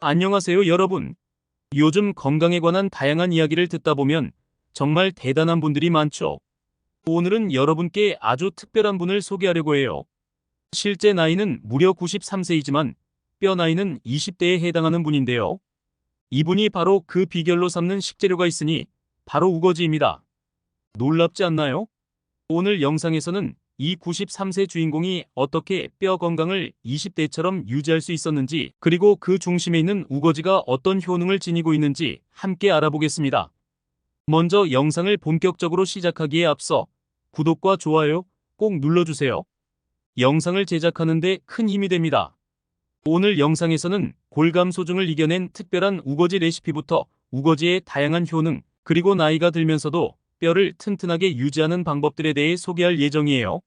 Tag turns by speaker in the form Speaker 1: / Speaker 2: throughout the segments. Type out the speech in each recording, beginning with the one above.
Speaker 1: 안녕하세요, 여러분. 요즘 건강에 관한 다양한 이야기를 듣다 보면 정말 대단한 분들이 많죠. 오늘은 여러분께 아주 특별한 분을 소개하려고 해요. 실제 나이는 무려 93세이지만 뼈 나이는 20대에 해당하는 분인데요. 이분이 바로 그 비결로 삼는 식재료가 있으니 바로 우거지입니다. 놀랍지 않나요? 오늘 영상에서는 이 93세 주인공이 어떻게 뼈 건강을 20대처럼 유지할 수 있었는지, 그리고 그 중심에 있는 우거지가 어떤 효능을 지니고 있는지 함께 알아보겠습니다. 먼저 영상을 본격적으로 시작하기에 앞서 구독과 좋아요 꼭 눌러주세요. 영상을 제작하는 데 큰 힘이 됩니다. 오늘 영상에서는 골감 소증을 이겨낸 특별한 우거지 레시피부터 우거지의 다양한 효능, 그리고 나이가 들면서도 뼈를 튼튼하게 유지하는 방법들에 대해 소개할 예정이에요.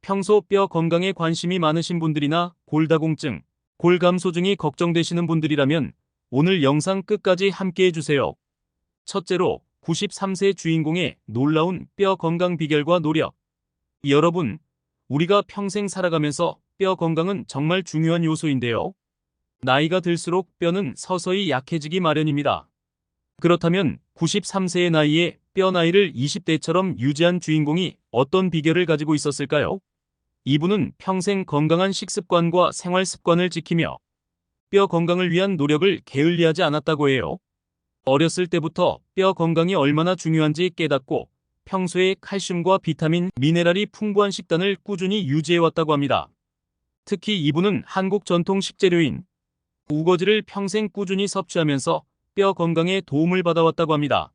Speaker 1: 평소 뼈 건강에 관심이 많으신 분들이나 골다공증, 골감소증이 걱정되시는 분들이라면 오늘 영상 끝까지 함께 해 주세요. 첫째로 93세 주인공의 놀라운 뼈 건강 비결과 노력. 여러분, 우리가 평생 살아가면서 뼈 건강은 정말 중요한 요소인데요. 나이가 들수록 뼈는 서서히 약해지기 마련입니다. 그렇다면 93세의 나이에 뼈 나이를 20대처럼 유지한 주인공이 어떤 비결을 가지고 있었을까요? 이분은 평생 건강한 식습관과 생활 습관을 지키며 뼈 건강을 위한 노력을 게을리하지 않았다고 해요. 어렸을 때부터 뼈 건강이 얼마나 중요한지 깨닫고 평소에 칼슘과 비타민, 미네랄이 풍부한 식단을 꾸준히 유지해왔다고 합니다. 특히 이분은 한국 전통 식재료인 우거지를 평생 꾸준히 섭취하면서 뼈 건강에 도움을 받아왔다고 합니다.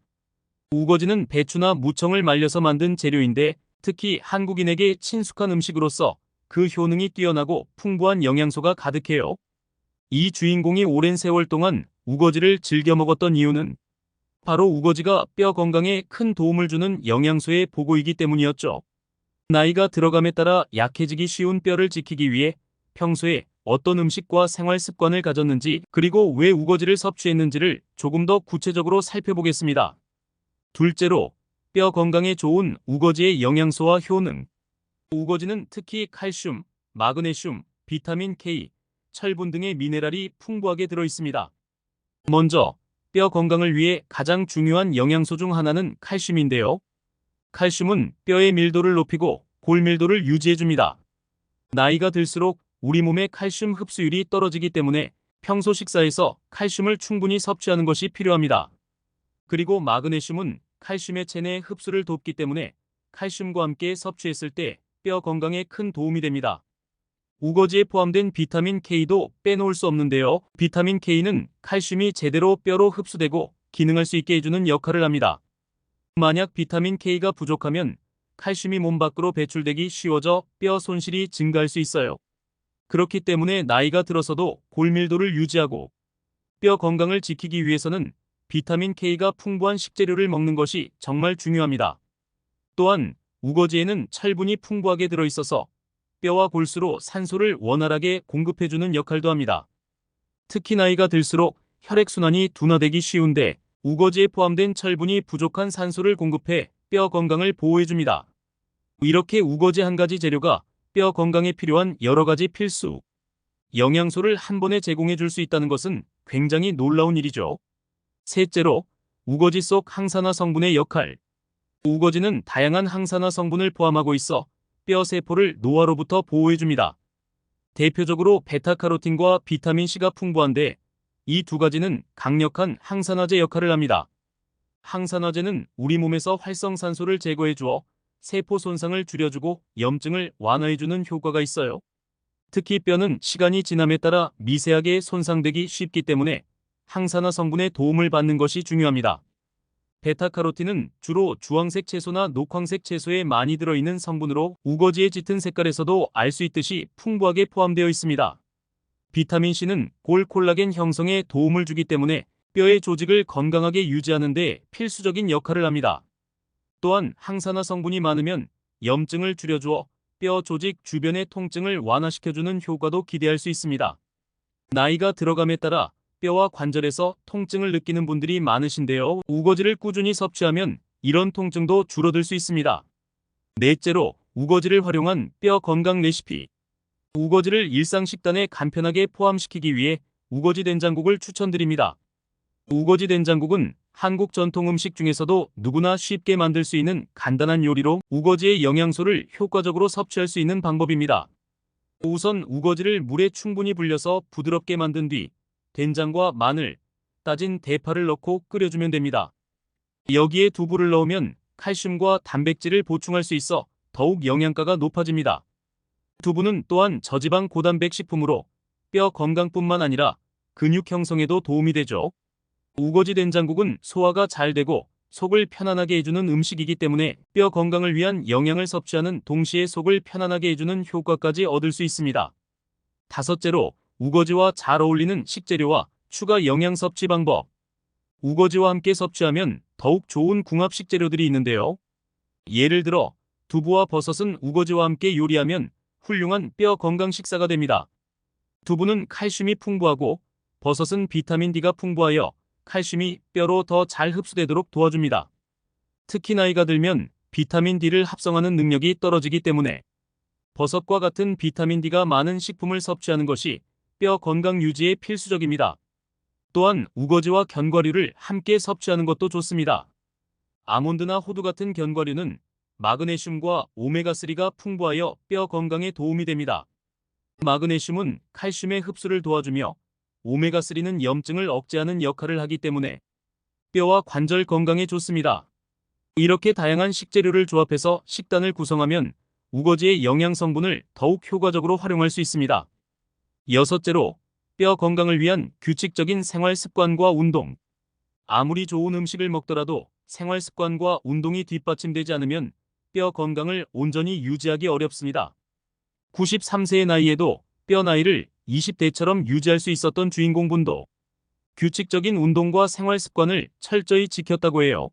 Speaker 1: 우거지는 배추나 무청을 말려서 만든 재료인데 특히 한국인에게 친숙한 음식으로서 그 효능이 뛰어나고 풍부한 영양소가 가득해요. 이 주인공이 오랜 세월 동안 우거지를 즐겨 먹었던 이유는 바로 우거지가 뼈 건강에 큰 도움을 주는 영양소의 보고이기 때문이었죠. 나이가 들어감에 따라 약해지기 쉬운 뼈를 지키기 위해 평소에 어떤 음식과 생활 습관을 가졌는지 그리고 왜 우거지를 섭취했는지를 조금 더 구체적으로 살펴보겠습니다. 둘째로 뼈 건강에 좋은 우거지의 영양소와 효능. 우거지는 특히 칼슘, 마그네슘, 비타민 K, 철분 등의 미네랄이 풍부하게 들어 있습니다. 먼저 뼈 건강을 위해 가장 중요한 영양소 중 하나는 칼슘인데요. 칼슘은 뼈의 밀도를 높이고 골밀도를 유지해줍니다. 나이가 들수록 우리 몸의 칼슘 흡수율이 떨어지기 때문에 평소 식사에서 칼슘을 충분히 섭취하는 것이 필요합니다. 그리고 마그네슘은 칼슘의 체내 흡수를 돕기 때문에 칼슘과 함께 섭취했을 때 뼈 건강에 큰 도움이 됩니다. 우거지에 포함된 비타민 K도 빼놓을 수 없는데요. 비타민 K는 칼슘이 제대로 뼈로 흡수되고 기능할 수 있게 해주는 역할을 합니다. 만약 비타민 K가 부족하면 칼슘이 몸 밖으로 배출되기 쉬워져 뼈 손실이 증가할 수 있어요. 그렇기 때문에 나이가 들어서도 골밀도를 유지하고 뼈 건강을 지키기 위해서는 비타민 K가 풍부한 식재료를 먹는 것이 정말 중요합니다. 또한 우거지에는 철분이 풍부하게 들어있어서 뼈와 골수로 산소를 원활하게 공급해주는 역할도 합니다. 특히 나이가 들수록 혈액순환이 둔화되기 쉬운데 우거지에 포함된 철분이 부족한 산소를 공급해 뼈 건강을 보호해줍니다. 이렇게 우거지 한 가지 재료가 뼈 건강에 필요한 여러 가지 필수 영양소를 한 번에 제공해 줄 수 있다는 것은 굉장히 놀라운 일이죠. 셋째로 우거지 속 항산화 성분의 역할. 우거지는 다양한 항산화 성분을 포함하고 있어 뼈 세포를 노화로부터 보호해줍니다. 대표적으로 베타카로틴과 비타민C가 풍부한데 이 두 가지는 강력한 항산화제 역할을 합니다. 항산화제는 우리 몸에서 활성산소를 제거해 주어 세포 손상을 줄여주고 염증을 완화해주는 효과가 있어요. 특히 뼈는 시간이 지남에 따라 미세하게 손상되기 쉽기 때문에 항산화 성분의 도움을 받는 것이 중요합니다. 베타카로틴은 주로 주황색 채소나 녹황색 채소에 많이 들어있는 성분으로 우거지의 짙은 색깔에서도 알 수 있듯이 풍부하게 포함되어 있습니다. 비타민C는 골 콜라겐 형성에 도움을 주기 때문에 뼈의 조직을 건강하게 유지하는 데 필수적인 역할을 합니다. 또한 항산화 성분이 많으면 염증을 줄여주어 뼈 조직 주변의 통증을 완화시켜주는 효과도 기대할 수 있습니다. 나이가 들어감에 따라 뼈와 관절에서 통증을 느끼는 분들이 많으신데요. 우거지를 꾸준히 섭취하면 이런 통증도 줄어들 수 있습니다. 넷째로 우거지를 활용한 뼈 건강 레시피. 우거지를 일상 식단에 간편하게 포함시키기 위해 우거지 된장국을 추천드립니다. 우거지 된장국은 한국 전통 음식 중에서도 누구나 쉽게 만들 수 있는 간단한 요리로 우거지의 영양소를 효과적으로 섭취할 수 있는 방법입니다. 우선 우거지를 물에 충분히 불려서 부드럽게 만든 뒤 된장과 마늘, 따진 대파를 넣고 끓여주면 됩니다. 여기에 두부를 넣으면 칼슘과 단백질을 보충할 수 있어 더욱 영양가가 높아집니다. 두부는 또한 저지방 고단백 식품으로 뼈 건강뿐만 아니라 근육 형성에도 도움이 되죠. 우거지 된장국은 소화가 잘 되고 속을 편안하게 해주는 음식이기 때문에 뼈 건강을 위한 영양을 섭취하는 동시에 속을 편안하게 해주는 효과까지 얻을 수 있습니다. 다섯째로 우거지와 잘 어울리는 식재료와 추가 영양 섭취 방법. 우거지와 함께 섭취하면 더욱 좋은 궁합 식재료들이 있는데요. 예를 들어 두부와 버섯은 우거지와 함께 요리하면 훌륭한 뼈 건강 식사가 됩니다. 두부는 칼슘이 풍부하고 버섯은 비타민 D가 풍부하여 칼슘이 뼈로 더 잘 흡수되도록 도와줍니다. 특히 나이가 들면 비타민 D를 합성하는 능력이 떨어지기 때문에 버섯과 같은 비타민 D가 많은 식품을 섭취하는 것이 뼈 건강 유지에 필수적입니다. 또한 우거지와 견과류를 함께 섭취하는 것도 좋습니다. 아몬드나 호두 같은 견과류는 마그네슘과 오메가3가 풍부하여 뼈 건강에 도움이 됩니다. 마그네슘은 칼슘의 흡수를 도와주며 오메가3는 염증을 억제하는 역할을 하기 때문에 뼈와 관절 건강에 좋습니다. 이렇게 다양한 식재료를 조합해서 식단을 구성하면 우거지의 영양 성분을 더욱 효과적으로 활용할 수 있습니다. 여섯째로 뼈 건강을 위한 규칙적인 생활 습관과 운동. 아무리 좋은 음식을 먹더라도 생활 습관과 운동이 뒷받침되지 않으면 뼈 건강을 온전히 유지하기 어렵습니다. 93세의 나이에도 뼈 나이를 20대처럼 유지할 수 있었던 주인공분도 규칙적인 운동과 생활 습관을 철저히 지켰다고 해요.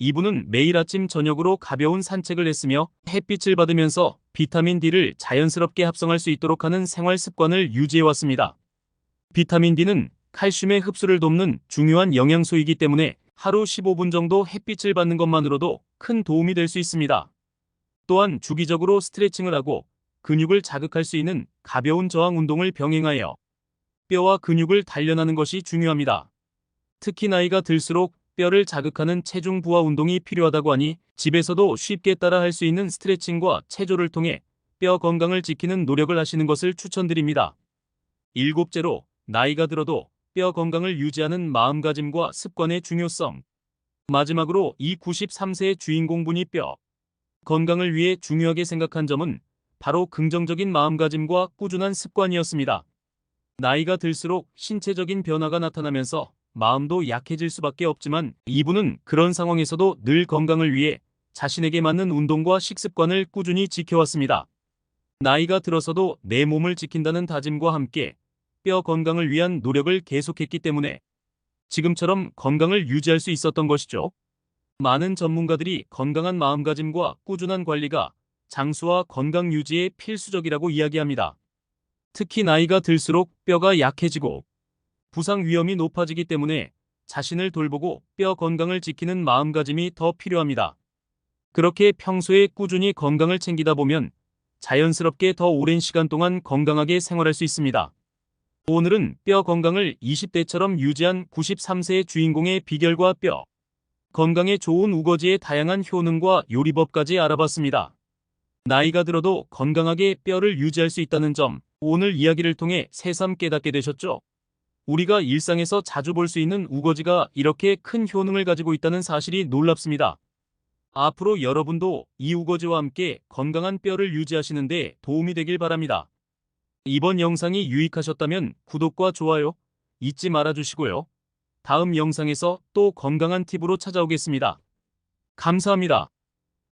Speaker 1: 이분은 매일 아침 저녁으로 가벼운 산책을 했으며 햇빛을 받으면서 비타민 D를 자연스럽게 합성할 수 있도록 하는 생활 습관을 유지해왔습니다. 비타민 D는 칼슘의 흡수를 돕는 중요한 영양소이기 때문에 하루 15분 정도 햇빛을 받는 것만으로도 큰 도움이 될 수 있습니다. 또한 주기적으로 스트레칭을 하고 근육을 자극할 수 있는 가벼운 저항 운동을 병행하여 뼈와 근육을 단련하는 것이 중요합니다. 특히 나이가 들수록 뼈를 자극하는 체중 부하 운동이 필요하다고 하니 집에서도 쉽게 따라 할 수 있는 스트레칭과 체조를 통해 뼈 건강을 지키는 노력을 하시는 것을 추천드립니다. 일곱째로 나이가 들어도 뼈 건강을 유지하는 마음가짐과 습관의 중요성. 마지막으로 이 93세의 주인공분이 뼈 건강을 위해 중요하게 생각한 점은 바로 긍정적인 마음가짐과 꾸준한 습관이었습니다. 나이가 들수록 신체적인 변화가 나타나면서 마음도 약해질 수밖에 없지만 이분은 그런 상황에서도 늘 건강을 위해 자신에게 맞는 운동과 식습관을 꾸준히 지켜왔습니다. 나이가 들어서도 내 몸을 지킨다는 다짐과 함께 뼈 건강을 위한 노력을 계속했기 때문에 지금처럼 건강을 유지할 수 있었던 것이죠. 많은 전문가들이 건강한 마음가짐과 꾸준한 관리가 장수와 건강 유지에 필수적이라고 이야기합니다. 특히 나이가 들수록 뼈가 약해지고 부상 위험이 높아지기 때문에 자신을 돌보고 뼈 건강을 지키는 마음가짐이 더 필요합니다. 그렇게 평소에 꾸준히 건강을 챙기다 보면 자연스럽게 더 오랜 시간 동안 건강하게 생활할 수 있습니다. 오늘은 뼈 건강을 20대처럼 유지한 93세의 주인공의 비결과 뼈 건강에 좋은 우거지의 다양한 효능과 요리법까지 알아봤습니다. 나이가 들어도 건강하게 뼈를 유지할 수 있다는 점, 오늘 이야기를 통해 새삼 깨닫게 되셨죠? 우리가 일상에서 자주 볼 수 있는 우거지가 이렇게 큰 효능을 가지고 있다는 사실이 놀랍습니다. 앞으로 여러분도 이 우거지와 함께 건강한 뼈를 유지하시는 데 도움이 되길 바랍니다. 이번 영상이 유익하셨다면 구독과 좋아요 잊지 말아주시고요. 다음 영상에서 또 건강한 팁으로 찾아오겠습니다. 감사합니다.